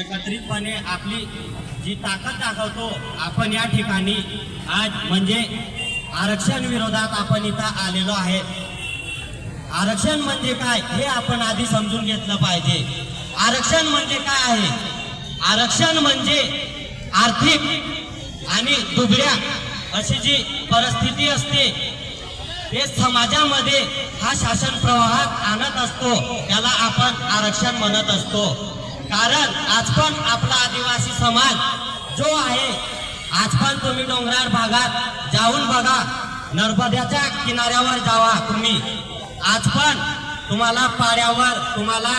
एकत्रितपणे आपली जी ताकद दाखवतो आपण या ठिकाणी आज म्हणजे आरक्षण विरोधात आपण इथं आलेलो आहे. आरक्षण म्हणजे काय हे आपण आधी समजून घेतलं पाहिजे. आरक्षण म्हणजे काय आहे? आरक्षण म्हणजे आर्थिक आणि दुबळ्या अशी जी परिस्थिती असते ते समाजामध्ये हा शासन प्रवाहात आणत असतो त्याला आपण आरक्षण म्हणत असतो. कारण आज पण आपला आदिवासी समाज जो आहे आज पण तुम्ही डोंगराळ भागात जाऊन बघा. नर्मद्याच्या किनाऱ्यावर जावा तुम्ही. आज पण तुम्हाला पाड्यावर तुम्हाला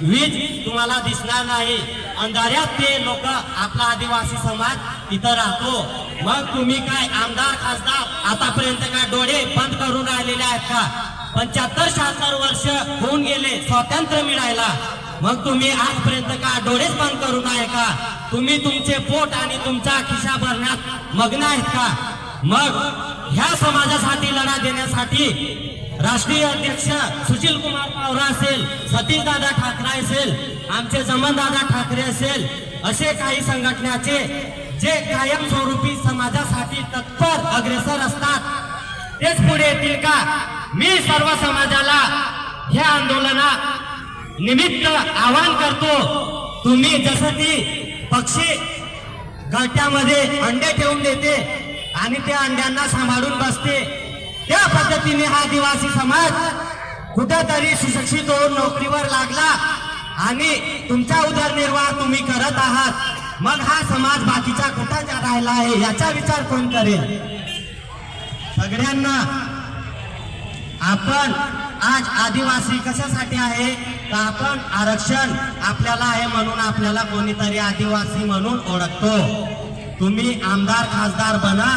वीज तुम्हाला दिसणार नाही. अंधाऱ्यात ते लोक आपला आदिवासी समाज तिथं राहतो. मग तुम्ही काय आमदार खासदार आतापर्यंत काय डोळे बंद करून राहिलेले आहेत का? पंच्याहत्तर शहात्तर वर्ष होऊन गेले स्वातंत्र्य मिळायला. मग तुम्ही आजपर्यंत का डोळेच बंद करून आहे का? तुम्ही तुमचे पोट आणि तुमचा खिशा भरण्यात मग्न आहेत का? मग ह्या समाजासाठी लढा देण्यासाठी राष्ट्रीय अध्यक्ष सुशील कुमार पावरा असेल सतीश दादा ठाकरे असेल आमचे दादा ठाकरे असेल असे काही संघटनाचे जे कायमस्वरूपी समाजासाठी तत्पर अग्रेसर असतात तेच पुढे येतील का? मी सर्व समाजाला ह्या आंदोलनात निमित्त आवाहन करतो तुम्ही जसं ती पक्षी गळट्यामध्ये अंडे ठेवून देते आणि त्या अंड्यांना सांभाळून बसते. त्या पद्धतीने हा आदिवासी समाज कुठेतरी सुशिक्षित होऊन नोकरीवर लागला आणि तुमचा उदरनिर्वाह तुम्ही करत आहात. मग हा समाज बाकीचा कुठं राहिला आहे? याचा विचार कोण करेल? सगळ्यांना आपण आज आदिवासी कशासाठी आहे? तर आपण आरक्षण आपल्याला आहे म्हणून आपल्याला कोणीतरी आदिवासी म्हणून ओळखतो. तुम्ही आमदार खासदार बना.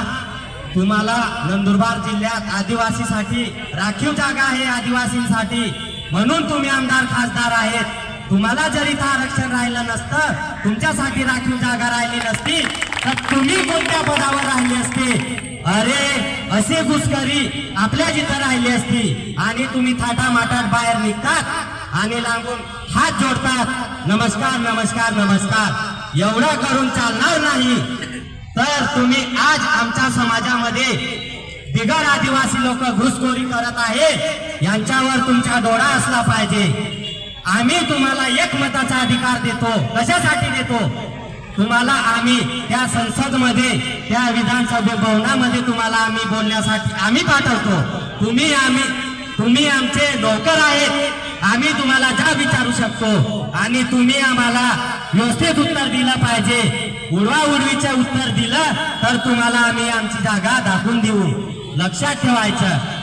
तुम्हाला नंदुरबार जिल्ह्यात आदिवासीसाठी राखीव जागा आहे आदिवासींसाठी. म्हणून तुम्ही आमदार खासदार आहेत. तुम्हाला जरी इथं आरक्षण राहिलं नसतं तुमच्यासाठी राखीव जागा राहिली नसती तर तुम्ही कोणत्या पदावर राहिली असते? अरे असे घुसखरी आपल्या जिथं राहिली असती आणि तुम्ही थाटामाटात बाहेर निघतात आणि लागून हात जोडतात. नमस्कार नमस्कार नमस्कार. एवढं करून चालणार नाही. तर तुम्ही आज आमच्या समाजामध्ये बिगर आदिवासी लोक घुसखोरी करत आहे. यांच्यावर तुमचा डोळा असला पाहिजे. आम्ही तुम्हाला एक मताचा अधिकार देतो. कशासाठी देतो? तुम्हाला आम्ही त्या संसदमध्ये त्या विधानसभे भवनामध्ये तुम्हाला आम्ही बोलण्यासाठी आम्ही पाठवतो. तुम्ही आम्ही तुम्ही आमचे नोकर आहेत. आम्ही तुम्हाला जा विचारू शकतो. आणि तुम्ही आम्हाला व्यवस्थित उत्तर दिलं पाहिजे. उडवा उडवीचं उत्तर दिलं तर तुम्हाला आम्ही आमची जागा दाखवून देऊ. लक्षात ठेवायचं.